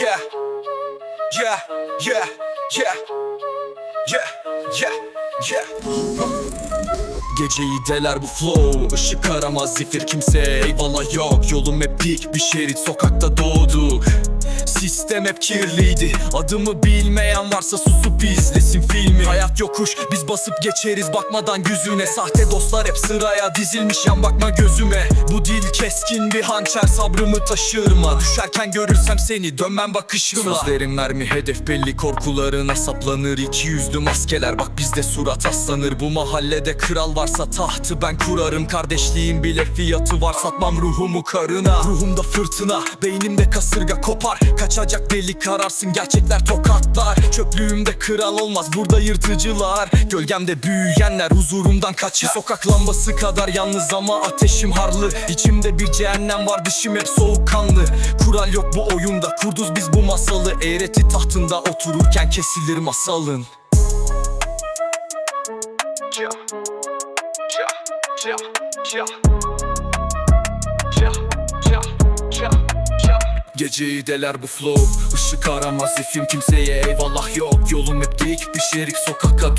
Yeah, yeah, yeah, yeah, yeah, yeah, yeah. Geceyi deler bu flow Işık aramaz zifir kimseye eyvallah yok Yolum hep dik. Bir şerit sokakta doğduk Sistem hep kirliydi. Adımı bilmeyen varsa susup izlesin filmi. Hayat yokuş biz basıp geçeriz bakmadan yüzüne. Sahte dostlar hep sıraya dizilmiş yan bakma gözüme. Bu dil keskin bir hançer sabrımı taşırma. Düşerken görürsem seni dönmem bakışımla Sözlerim mermi hedef belli korkularına saplanır. İki yüzlü maskeler bak bizde surat aslanır. Bu mahallede kral varsa tahtı ben kurarım. Kardeşliğin bile fiyatı var satmam ruhumu karına. Ruhumda fırtına beynimde kasırga kopar Kaçacak delik ararsın gerçekler tokatlar. Çöplüğümde kral olmaz burada yırtıcılar. Gölgemde büyüyenler huzurumdan kaçar Sokak lambası kadar yalnız ama ateşim harlı. İçimde bir cehennem var dışım hep soğukkanlı. Kural yok bu oyunda kurduz biz bu masalı. Eğreti tahtında otururken kesilir masalın. Ja, ja, ja, ja. Geceyi deler bu flow. Işık aramaz ifim kimseye. Eyvallah yok. Yolum hep dik. Bir şerik sokaka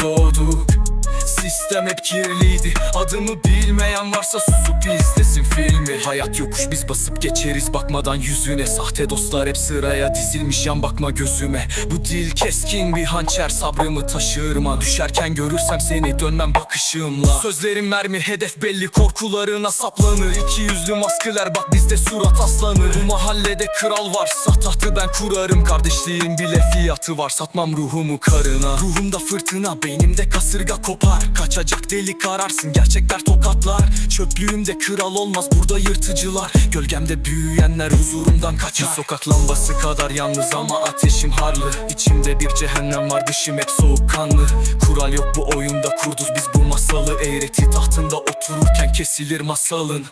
Sistem hep kirliydi. Adımı bilmeyen varsa susup izlesin filmi. Hayat yokuş biz basıp geçeriz. Bakmadan yüzüne. Sahte dostlar hep sıraya dizilmiş. Yan bakma gözüme. Bu dil keskin bir hançer. Sabrımı taşırma. Düşerken görürsem seni dönmem bakışımla. Sözlerim mermi hedef belli. Korkularına saplanır. İki yüzlü maskılar bak bizde surat aslanır. Bu mahallede kral varsa tahtı ben kurarım. Kardeşliğin bile fiyatı var. Satmam ruhumu karına. Ruhumda fırtına beynimde kasırga kopar. Kaçacak delik ararsın gerçekler tokatlar. Çöplüğümde kral olmaz burada yırtıcılar. Gölgemde büyüyenler huzurumdan kaçar. Sokak lambası kadar yalnız ama ateşim harlı. İçimde bir cehennem var dışım hep soğukkanlı. Kural yok bu oyunda kurduz biz bu masalı. Eğreti tahtında otururken kesilir masalın.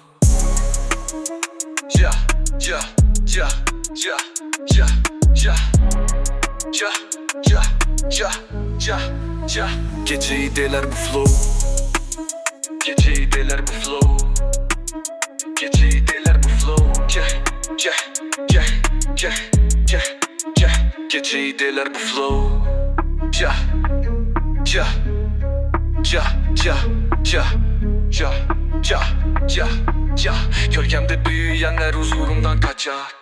Ja, ja, ja, ja, ja, ja, ja, ja, ja, ja. Geceyi deler bu flow Geceyi deler bu flow Geceyi deler bu flow Ja, ja, ja, ja, ja, ja. Geceyi deler bu flow Ja, ja, ja, ja, ja, ja, ja, ja, ja. Gölgemde büyüyenler huzurumdan kaçar